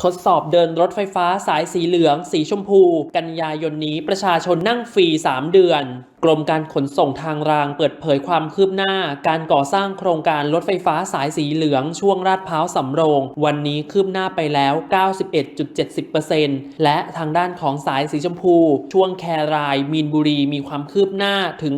ทดสอบเดินรถไฟฟ้าสายสีเหลือง สีชมพู กันยายนนี้ประชาชนนั่งฟรี 3 เดือน กรมการขนส่งทางรางเปิดเผยความคืบหน้า การก่อสร้างโครงการรถไฟฟ้าสายสีเหลืองช่วงลาดพร้าวสำโรง วันนี้คืบหน้าไปแล้ว 91.70%และทางด้านของสายสีชมพู ช่วงแคราย มีนบุรีมีความคืบหน้าถึง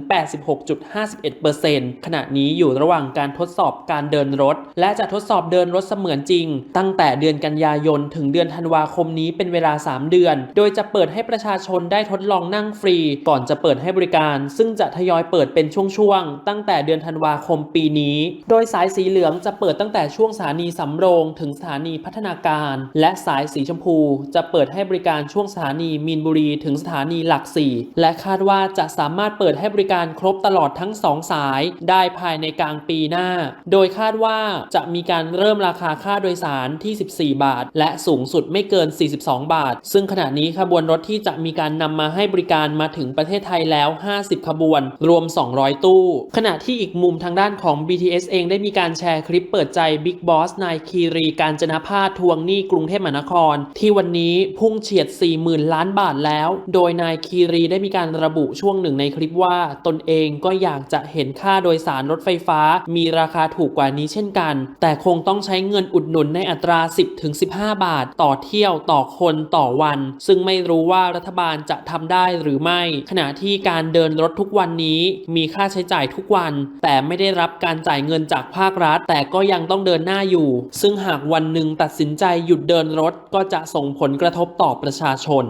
86.51%ขณะนี้อยู่ระหว่างการทดสอบการเดินรถ และจะทดสอบเดินรถเสมือนจริง ตั้งแต่เดือนกันยายนถึงเดือนธันวาคมนี้เป็นเวลา 3 เดือน โดยจะเปิดให้ประชาชนได้ทดลองนั่งฟรี ก่อนจะเปิดให้บริการซึ่งจะทยอยเปิดเป็นช่วงๆ ตั้งแต่เดือนธันวาคมปีนี้ โดยสายสีเหลืองจะเปิดตั้งแต่ช่วงสถานีสำโรงถึงสถานีพัฒนาการ และสายสีชมพู จะเปิดให้บริการช่วงสถานีมีนบุรีถึงสถานีหลักสี่และคาดว่าจะสามารถเปิดให้บริการครบตลอดทั้งสองสาย ได้ภายในกลางปีหน้า โดยคาดว่าจะมีการเริ่มราคาค่าโดยสารที่ 14 บาท และสูงสุดไม่เกิน 42 บาท ซึ่งขณะนี้ขบวนรถที่จะมีการนำมาให้บริการมาถึงประเทศไทยแล้ว50 ขบวน รวม 200 ตู้ ขณะที่อีกมุมทางด้านของ BTS เองได้มีการแชร์คลิปเปิดใจ Big Boss นายคีรีการจนพาทวงหนี้กรุงเทพมหานคร ที่วันนี้พุ่งเฉียด 40,000 ล้านบาทแล้ว โดยนายคีรีได้มีการระบุช่วงหนึ่งในคลิปว่า ตนเองก็อยากจะเห็นค่าโดยสารรถไฟฟ้า มีราคาถูกกว่านี้เช่นกัน แต่คงต้องใช้เงินอุดหนุนในอัตรา 10-15 บาท ต่อเที่ยวต่อคนต่อวัน ซึ่งไม่รู้ว่ารัฐบาลจะทำได้หรือไม่ ขณะที่การเดินรถทุกวันนี้ มีค่าใช้จ่ายทุกวัน แต่ไม่ได้รับการจ่ายเงินจากภาครัฐ แต่ก็ยังต้องเดินหน้าอยู่ ซึ่งหากวันหนึ่งตัดสินใจหยุดเดินรถก็จะส่งผลกระทบต่อประชาชน